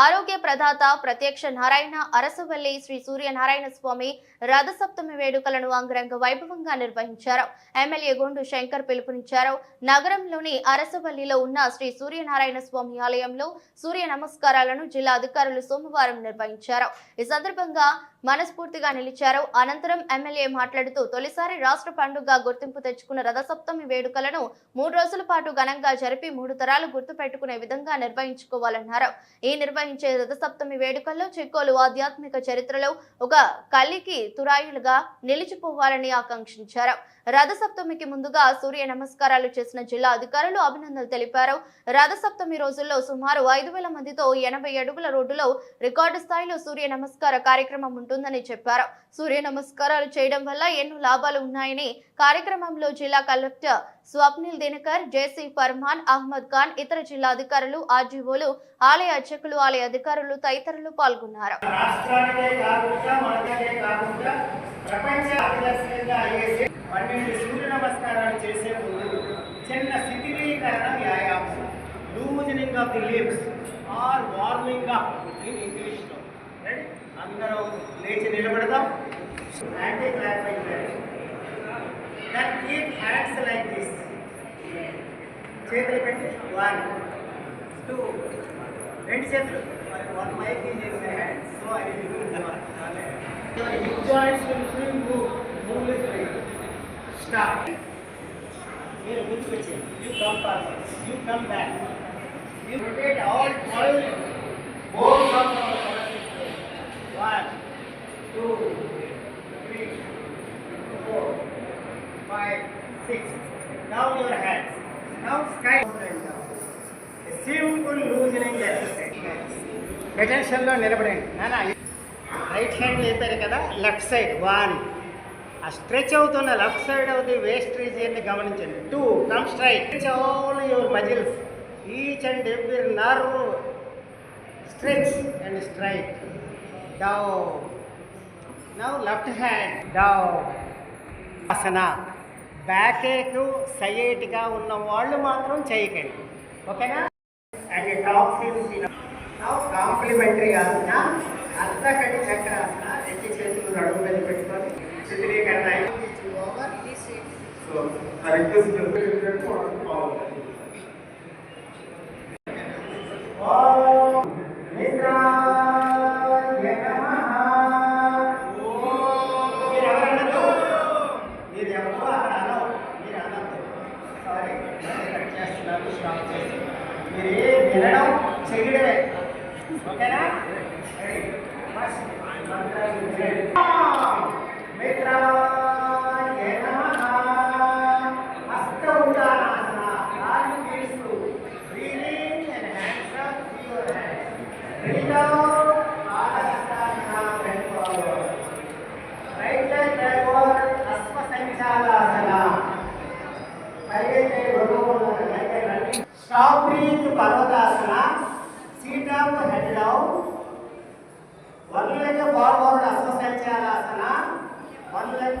ఆరోగ్య ప్రదాత ప్రత్యక్ష నారాయణ అరసవల్లి శ్రీ సూర్యనారాయణ స్వామి రథసప్తమి వేడుకలను అంగరంగ వైభవంగా నిర్వహించారు. ఎమ్మెల్యే గుండు శంకర్ పిలుపునిచ్చారు. నగరంలోని అరసవల్లిలో ఉన్న శ్రీ సూర్యనారాయణ స్వామి ఆలయంలో సూర్య నమస్కారాలను జిల్లా అధికారులు సోమవారం నిర్వహించారు. ఈ సందర్భంగా మనస్ఫూర్తిగా నిలిచారు. అనంతరం ఎమ్మెల్యే మాట్లాడుతూ తొలిసారి రాష్ట్ర పండుగ గుర్తింపు తెచ్చుకున్న రథసప్తమి వేడుకలను మూడు రోజుల పాటు ఘనంగా జరిపి మూడు తరాలు గుర్తు పెట్టుకునే విధంగా నిర్వహించుకోవాలన్నారు. ఈ నిర్వహించే రథసప్తమి వేడుకల్లో చిక్కోలు ఆధ్యాత్మిక చరిత్రలో ఒక కలికి తురాయిలుగా నిలిచిపోవాలని ఆకాంక్షించారు. రథసప్తమికి ముందుగా సూర్య నమస్కారాలు చేసిన జిల్లా అధికారులు అభినందనలు తెలిపారు. రథసప్తమి రోజుల్లో సుమారు ఐదు వేల మందితో ఎనభై అడుగుల రోడ్డులో రికార్డు స్థాయిలో సూర్య నమస్కార కార్యక్రమం ఉంటుందని చెప్పారు. సూర్య నమస్కారాలు చేయడం వల్ల ఎన్నో లాభాలు ఉన్నాయని కార్యక్రమంలో జిల్లా కలెక్టర్ స్వప్నిల్ దినకర్ జేసీ ఫర్మాన్ అహ్మద్ ఖాన్ ఇతర జిల్లా అధికారులు ఆర్జీఓలు ఆలయ అర్చకులు ఆలయ అధికారులు తదితరులు పాల్గొన్నారు. చిన్న శిథిలీకరణ వ్యాయామం loosening of the lips or warming up in ఇంగ్లీష్లో. అందరూ లేచి నిలబడదాం anti clap that keep hands like this చేతులు పెట్టి వన్ టూ రెండు చేతులు వన్ మైక్ చేసిన hands so I will joints will start మీరు ముందుకు వచ్చేది you come forward you come back you rotate all all ball come అటెన్షన్లో నిలబడండి. నానా రైట్ హ్యాండ్ లేపారు కదా లెఫ్ట్ సైడ్ వన్ ఆ స్ట్రెచ్ అవుతున్న left side of the waist రీజియన్ని గమనించండి. To come straight all your muscles each and every nerve stretch and straight down now left hand down asana backache ఉన్న వాళ్ళు మాత్రం చేయకండి. ఓకేనా and toxins complementary asana Ardhakati Chakrasana రెండు చేతులు నడుము మీద పెట్టుకొని శిథిలీకరణ మీరు మీరు ఏ వినడం చేయడమే ఓకేనా? రెడీ ఫస్ట్ మంత్రాలు వినండి. మిత్రాయ నమః? హస్త ఉదానాసన కాళ్ళు తీస్తూ breathing and hands up to your hands breathe Ashwa Sanchalanasana one leg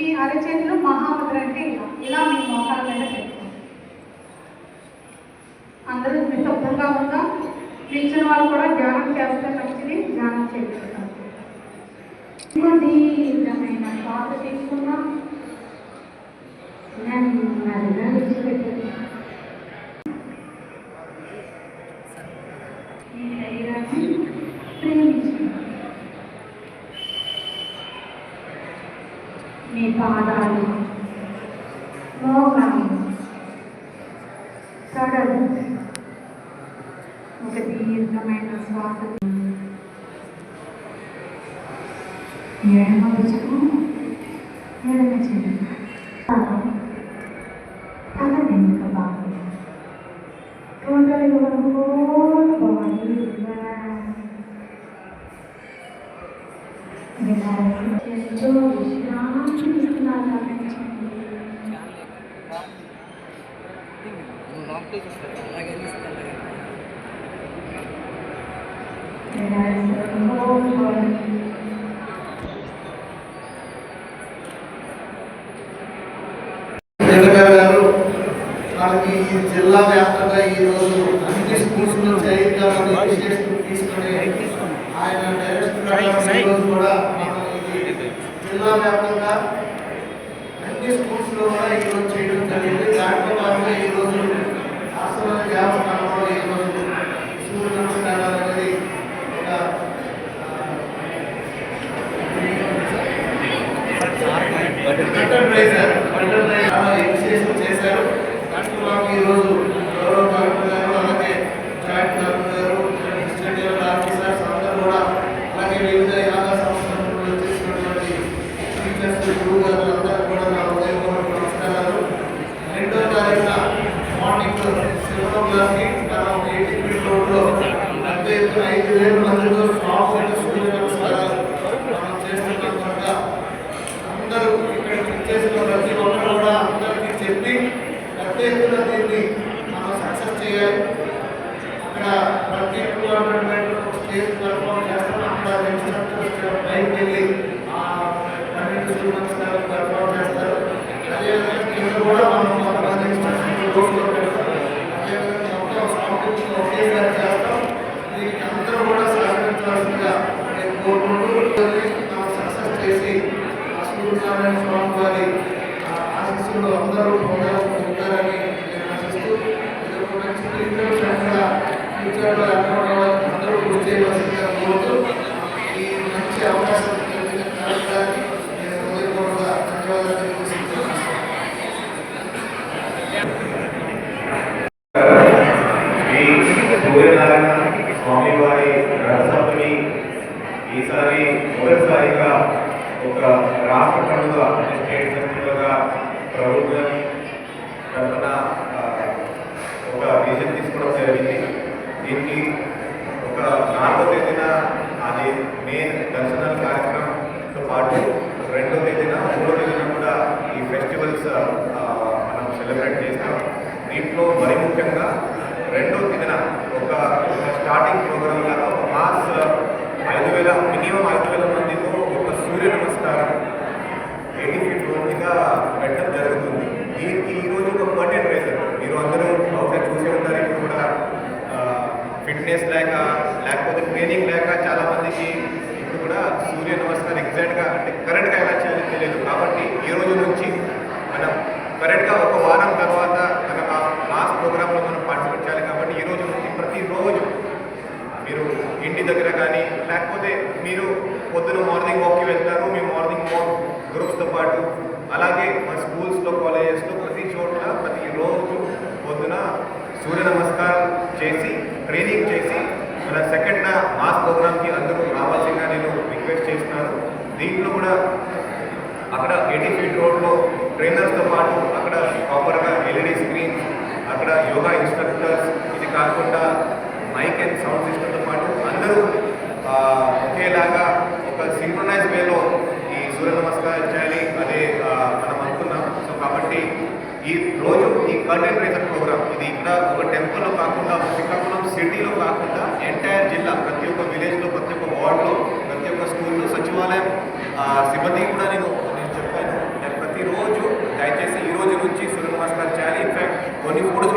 ఈ అరచేతులు మహాముద్ర అంటే ఇలా. ఇలా మీ మోకాల మీద పెట్టుకుందాం అందరూ నిశ్శబ్దంగా ఉందాం? నిల్చిన వాళ్ళు కూడా ధ్యానం చేస్తే మంచిది ధ్యానం చేపిస్తాం ఇంకో దీర్ఘమైన శ్వాస తీసుకుందాం. నేను నా దగ్గర విడిచిపెట్టాను మీ పాదాలు మోకాలు కడలు ఒక దీర్ఘమైన శ్వాస ఎడమ జిల్లా వ్యాప్తంగా ఈ రోజు అన్ని స్కూల్స్లో చేయిద్దామని తీసుకుని ఆయన డైరెక్ట్ ప్రకారం ఈ రోజు కూడా జిల్లా వ్యాప్తంగా అన్ని లో కూడా ఈ చేయడం జరిగింది. దాంట్లో భాగంగా ఈ రోజు ఆశ్రమ దేవస్థానంలో ఈ సూర్య అనేది ఒక ఎంటర్ప్రైజర్ ఎంటర్ప్రైజ్ చేశారు. దాంట్లో మాకు ఈరోజు గౌరవ కలెక్టర్ గారు అలాగే జాయింట్ కలెక్టర్ గారు డిస్ట్రిక్ట్ లెవెల్ ఆఫీసర్స్ అందరూ కూడా అలాగే వివిధ యాగా సంస్థలు చేసినటువంటి టీచర్స్ గురువు గారు అందరూ కూడా నా హృదయపూర్వక నమస్కారాలు రెండో తారీఖున మార్నింగ్ సెవెన్ ఓ క్లాక్కి మనం ఎయిటీ ఫీట్ రోడ్లో పెద్ద ఎత్తున ఐదు సూర్య కనుక అందరూ ఇక్కడ చేసిన ప్రతి ఒక్కరు కూడా అందరికీ చెప్పి పెద్ద ఎత్తున దీన్ని మనం సక్సెస్ చేయాలి అక్కడ ప్రతి టూ స్టేజ్ చేస్తాం అక్కడ ఇన్స్ట్రక్టర్స్ బయటకు వెళ్ళి ఆ పన్నెండు సూర్య నమస్కారాలు పెర్ఫామ్ చేస్తారు అదేవిధంగా కింద కూడా మనం కొంతమంది ఇన్స్ట్రక్షన్ రోజులో పెడతాం అదేవిధంగా మొత్తం సాంస్కృతిక ఒకేసారి చేస్తాం దీనికి అందరూ కూడా సహకరించాల్సిందిగా నేను కోరుకుంటూ మనం సక్సెస్ చేసి ఆ సూర్యనారాయణ స్వామి వారి ఆ ఆశీస్సులు అందరూ పొందాలని ఉంటారని నేను ఆశిస్తూ ఇది ఒక మంచి ట్రీట్మెంట్ సెంటర్గా ఫ్యూచర్లో ఏర్పడడం వల్ల అందరూ కృషి చేయవలసిందిగా కోరుతూ ఈ మంచి అవకాశం కలిగిన కార్యక్రమానికి నేను హృదయపూర్వక ధన్యవాదాలు తెలియజేస్తున్నాను శ్రీ సూర్యనారాయణ స్వామి వారి రథసప్తమి ఈసారి మొదటిసారిగా ఒక రాష్ట్ర పండుగ అంటే స్టేట్ ఫెస్టివల్గా ప్రభుత్వం తరఫున ఆ, ఒక తీసుకోవడం జరిగింది. దీనికి ఒక నాలుగో తేదీన అది మెయిన్ దర్శనాల కార్యక్రమంతో పాటు రెండో తేదీన మూడో తేదీన కూడా ఈ ఫెస్టివల్స్ మనం సెలబ్రేట్ చేస్తాం. దీంట్లో మరి ముఖ్యంగా రెండో తేదీన ఒక ఒక స్టార్టింగ్ ప్రోగ్రామ్ లాగా ఒక మాస్ ఐదు వేల మినిమం ఐదు వేల మందితో ఒక సూర్య నమస్కారం ఎయిటీ ఫీట్ రోడ్ మీద పెట్టడం జరుగుతుంది దీనికి ఈరోజు ఒక కంటెంట్ రేసర్ మీరు అందరూ బహుశా చూసి ఉంటారు ఇప్పుడు కూడా ఫిట్నెస్ లేక లేకపోతే ట్రైనింగ్ లేక చాలా మందికి ఇప్పుడు కూడా సూర్య నమస్కారం ఎగ్జాక్ట్గా అంటే కరెక్ట్గా ఎలా చేయాలో తెలియదు కాబట్టి ఈ రోజు నుంచి మనం కరెక్ట్గా ఒక వారం తర్వాత మనం ఆ లాస్ట్ ప్రోగ్రాంలో మనం పార్టిసిపేట్ చేయాలి కాబట్టి ఈ రోజు నుంచి ప్రతిరోజు మీరు ఇంటి దగ్గర కానీ లేకపోతే మీరు పొద్దున మార్నింగ్ వాక్కి వెళ్తారు మీ మార్నింగ్ వాక్ గ్రూప్స్తో పాటు. అలాగే మా స్కూల్స్లో కాలేజెస్లో ప్రతి చోట్ల ప్రతి రోజు పొద్దున సూర్య నమస్కారం చేసి ట్రైనింగ్ చేసి మన సెకండ్ మాస్ ప్రోగ్రామ్కి అందరూ రావాల్సిందిగా నేను రిక్వెస్ట్ చేస్తున్నాను. దీంట్లో కూడా అక్కడ ఎయిటీ ఫీట్ రోడ్లో ట్రైనర్స్తో పాటు అక్కడ ప్రాపర్గా ఎల్ఈడి స్క్రీన్స్ అక్కడ యోగా ఇన్స్ట్రక్టర్స్ ఇది కాకుండా మైక్ అండ్ సౌండ్ సిస్టమ్ అందరూ ఒకేలాగా ఒక సింక్రనైజ్ వేలో ఈ సూర్య నమస్కారం చేయాలి అదే మనం అనుకున్నాం. సో కాబట్టి ఈ రోజు ఈ కర్టెన్ రైజర్ ప్రోగ్రామ్ ఇది ఇక్కడ ఒక టెంపుల్లో కాకుండా శ్రీకాకుళం సిటీలో కాకుండా ఎంటైర్ జిల్లా ప్రతి ఒక్క విలేజ్లో ప్రతి ఒక్క వార్డులో ప్రతి ఒక్క స్కూల్లో సచివాలయం సిబ్బంది కూడా నేను నేను చెప్పాను. నేను ప్రతిరోజు దయచేసి ఈ రోజు నుంచి సూర్య నమస్కారం చేయాలి. ఇన్ఫ్యాక్ట్ కొన్ని కూడా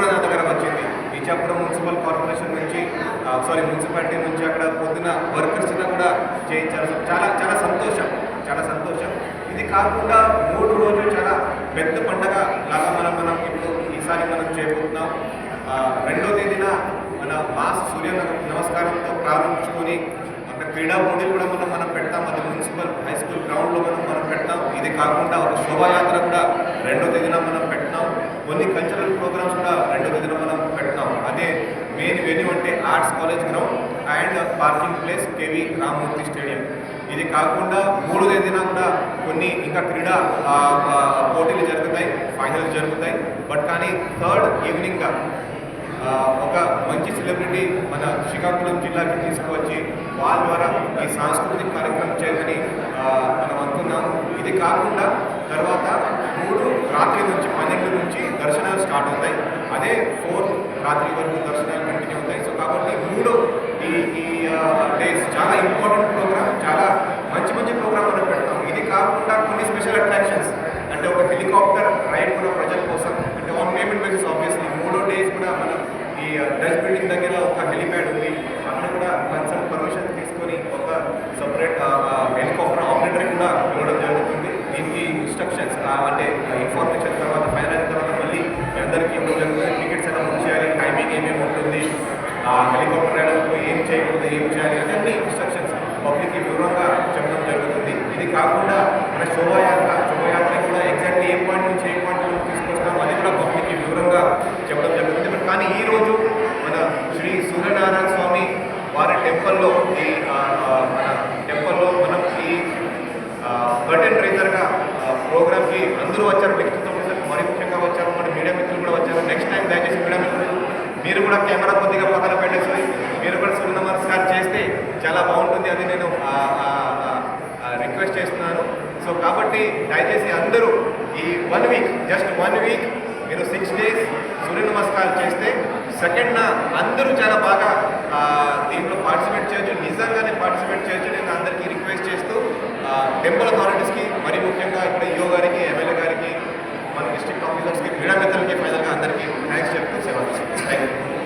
వచ్చింది మున్సిపల్ కార్పొరేషన్ నుంచి సారీ మున్సిపాలిటీ నుంచి అక్కడ పొద్దున వర్కర్స్ కూడా చేయించారు. చాలా చాలా సంతోషం చాలా సంతోషం. ఇది కాకుండా మూడు రోజులు చాలా పెద్ద పండగ. లాగా మనం మనం ఇప్పుడు ఈసారి మనం చేయబోతున్నాం. రెండో తేదీన మన మాస్ సూర్య నమస్కారంతో ప్రారంభించుకొని అక్కడ క్రీడా పోటీలు కూడా మనం మనం పెడతాం. అది మున్సిపల్ హై స్కూల్ గ్రౌండ్లో మనం మనం పెడతాం. ఇది కాకుండా ఒక శోభాయాత్ర కూడా రెండో తేదీన మనం పెట్టినాం కొన్ని కల్చరల్ ప్రోగ్రామ్స్ కూడా రెండో తేదీన మనం అదే మెయిన్ వెన్యూ అంటే arts college ground and parking place K V Ramamurthy stadium ఇది కాకుండా మూడు తేదీన కూడా కొన్ని ఇంకా క్రీడా పోటీలు జరుగుతాయి ఫైనల్స్ జరుగుతాయి. బట్ కానీ థర్డ్ ఈవినింగ్ ఒక మంచి సెలబ్రిటీ మన శ్రీకాకుళం జిల్లాకి తీసుకువచ్చి వాళ్ళ ద్వారా ఈ సాంస్కృతిక కార్యక్రమం చేయమని మనం అనుకున్నాం ఇది కాకుండా తర్వాత మూడు రాత్రి నుంచి పన్నెండు నుంచి దర్శనాలు స్టార్ట్ అవుతాయి. అదే ఫోర్త్ రాత్రి వరకు దర్శనాలు కంటిన్యూ అవుతాయి. సో కాబట్టి మూడు ఈ ఈ డేస్ చాలా ఇంపార్టెంట్ ప్రోగ్రామ్ చాలా మంచి మంచి ప్రోగ్రామ్ మనం పెడతాం. ఇది కాకుండా కొన్ని స్పెషల్ అట్రాక్షన్స్ అంటే ఒక హెలికాప్టర్ రైడ్ కూడా ప్రజల కోసం అంటే ఆన్ పేమెంట్ బేసిస్ ఆబ్వియస్లీ మూడో డేస్ కూడా మనం ఈ uh, డస్ట్ బిల్డింగ్ దగ్గర ఒక హెలిప్యాడ్ ఉంది. అక్కడ కూడా కన్సల్ట్ పర్మిషన్ తీసుకొని ఒక సపరేట్ హెలికాప్టర్ ఆపరేటర్ కూడా ఇవ్వడం జరుగుతుంది దీనికి ఇన్స్ట్రక్షన్స్ అంటే ఇన్ఫర్మేషన్ తర్వాత ఫైనల్ అయిన తర్వాత మళ్ళీ మీ అందరికీ ఇవ్వడం జరుగుతుంది టికెట్స్ ఎలా బుక్ చేయాలి టైమింగ్ ఏమేమి ఉంటుంది ఆ హెలికాప్టర్ రైడర్కు ఏం చేయకూడదు ఏం చేయాలి అన్ని ఇన్స్ట్రక్షన్స్ పబ్లిక్కి వివరంగా చెప్పడం జరుగుతుంది ఇది కాకుండా మన శోభాయాత్ర శోభాయాత్ర కూడా ఎగ్జాక్ట్లీ ఏ పాయింట్ నుంచి ఏ పాయింట్ నుంచి తీసుకొస్తాం అది కూడా పబ్లిక్కి వివరంగా చెప్పడం జరుగుతుంది బట్ కానీ ఈ రోజు మన శ్రీ సూర్యనారాయణ స్వామి వారి టెంపుల్లో ఈ మన టెంపుల్లో మనం ఈ కర్టెన్ రైజర్గా ప్రోగ్రామ్కి అందరూ వచ్చారు వ్యక్తిత్వం మరి ముఖ్యంగా వచ్చారు మన మీడియా మిత్రులు కూడా వచ్చారు. నెక్స్ట్ టైం దయచేసి మీడియా మిత్రులు మీరు కూడా కెమెరా కొద్దిగా పక్కన పెట్టేసి మీరు కూడా సూర్య నమస్కారం చేస్తే చాలా బాగుంటుంది అది నేను రిక్వెస్ట్ చేస్తున్నాను. సో కాబట్టి దయచేసి అందరూ ఈ one week just one week మీరు సిక్స్ డేస్ సూర్య నమస్కారం చేస్తే సెకండ్ అందరూ చాలా బాగా దీంట్లో పార్టిసిపేట్ చేయొచ్చు నిజంగానే పార్టిసిపేట్ చేయొచ్చు నేను అందరికీ రిక్వెస్ట్ చేస్తూ టెంపుల్ అథారిటీస్కి మరీ ముఖ్యంగా ఇక్కడ ఈఓ గారికి ఎమ్మెల్యే గారికి మన డిస్ట్రిక్ట్ ఆఫీసర్స్కి క్రీడా మిత్రులకి ఫైనల్గా అందరికీ థ్యాంక్స్ చెప్తూ సేవ థ్యాంక్ యూ